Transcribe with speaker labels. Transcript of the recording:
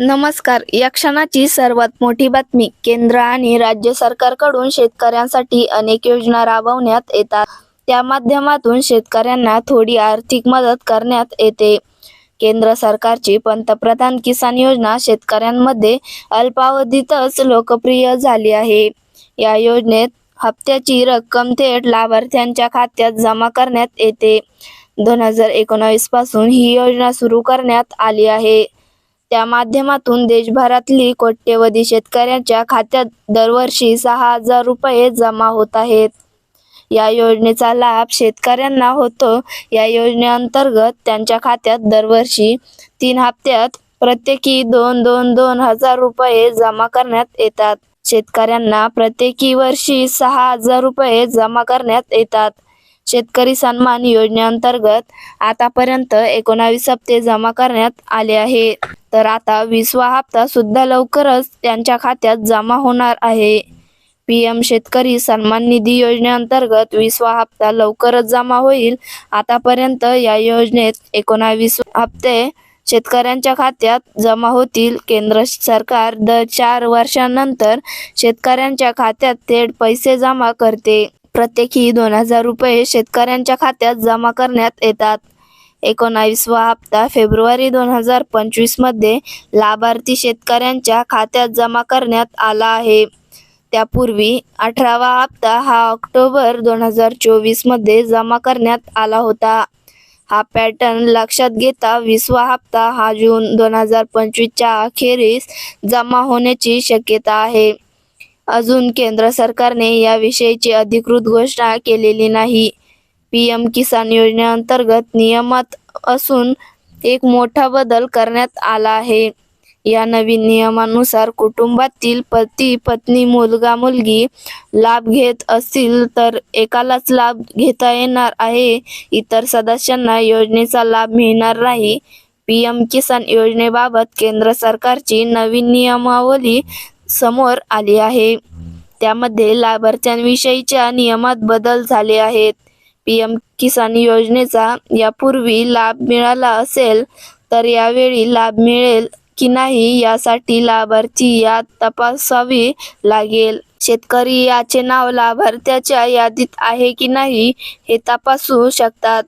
Speaker 1: नमस्कार. या क्षणाची सर्वात मोठी बातमी केंद्र आणि राज्य सरकारकडून शेतकऱ्यांसाठी अनेक योजना राबवण्यात येतात. त्या माध्यमातून शेतकऱ्यांना थोडी आर्थिक मदत करण्यात येते. केंद्र सरकारची पंतप्रधान किसान योजना शेतकऱ्यांमध्ये अल्पावधीतच लोकप्रिय झाली आहे. या योजनेत हप्त्याची रक्कम थेट लाभार्थ्यांच्या खात्यात जमा करण्यात येते. दोन हजार एकोणावीसपासून ही योजना सुरू करण्यात आली आहे. त्या माध्यमातून देशभरातली कोट्यवधी शेतकऱ्यांच्या खात्यात दरवर्षी सहा हजार रुपये जमा होत आहेत. या योजनेचा लाभ शेतकऱ्यांना होतो. या योजनेअंतर्गत त्यांच्या खात्यात दरवर्षी तीन हप्त्यात प्रत्येकी दोन दोन दोन हजार रुपये जमा करण्यात येतात. शेतकऱ्यांना प्रत्येकी वर्षी सहा हजार रुपये जमा करण्यात येतात. शेतकरी सन्मान योजनेअंतर्गत आतापर्यंत एकोणावीस हप्ते जमा करण्यात आले आहे तर आता विसवा हप्ता सुद्धा लवकरच त्यांच्या खात्यात जमा होणार आहे. पी एम शेतकरी सन्मान निधी योजनेअंतर्गत विसवा हप्ता लवकरच जमा होईल. आतापर्यंत या योजनेत एकोणावीस हप्ते शेतकऱ्यांच्या खात्यात जमा होतील. केंद्र सरकार दर चार वर्षांनंतर शेतकऱ्यांच्या खात्यात थेट पैसे जमा करते. प्रत्येकी दोन हजार रुपये शेतकऱ्यांच्या खात्यात जमा करण्यात येतात. एकोणावीसवा हप्ता फेब्रुवारी दोन हजार पंचवीसमध्ये लाभार्थी शेतकऱ्यांच्या खात्यात जमा करण्यात आला आहे. त्यापूर्वी अठरावा हप्ता हा ऑक्टोबर दोन हजार चोवीसमध्ये जमा करण्यात आला होता. हा पॅटर्न लक्षात घेता वीसवा हप्ता हा जून दोन हजार पंचवीसच्या अखेरीस जमा होण्याची शक्यता आहे. अजून केंद्र सरकारने याविषयीची अधिकृत घोषणा केलेली नाही. पीएम किसान योजनेअंतर्गत नियमात असून एक मोठा बदल करण्यात आला आहे. या नवीन नियमानुसार कुटुंबातील पती पत्नी मुलगा मुलगी लाभ घेत असतील तर एकालाच लाभ घेता येणार आहे. इतर सदस्यांना योजनेचा लाभ मिळणार नाही. पीएम किसान योजनेबाबत केंद्र सरकारची नवीन नियमावली समोर आली आहे. त्यामध्ये लाभार्थ्यांविषयीच्या नियमात बदल झाले आहेत. पीएम किसान योजनेचा यापूर्वी लाभ मिळाला असेल तर यावेळी लाभ मिळेल की नाही यासाठी लाभार्थी यात तपासावी लागेल. शेतकरी याचे नाव लाभार्थ्याच्या यादीत आहे की नाही हे तपासू शकतात.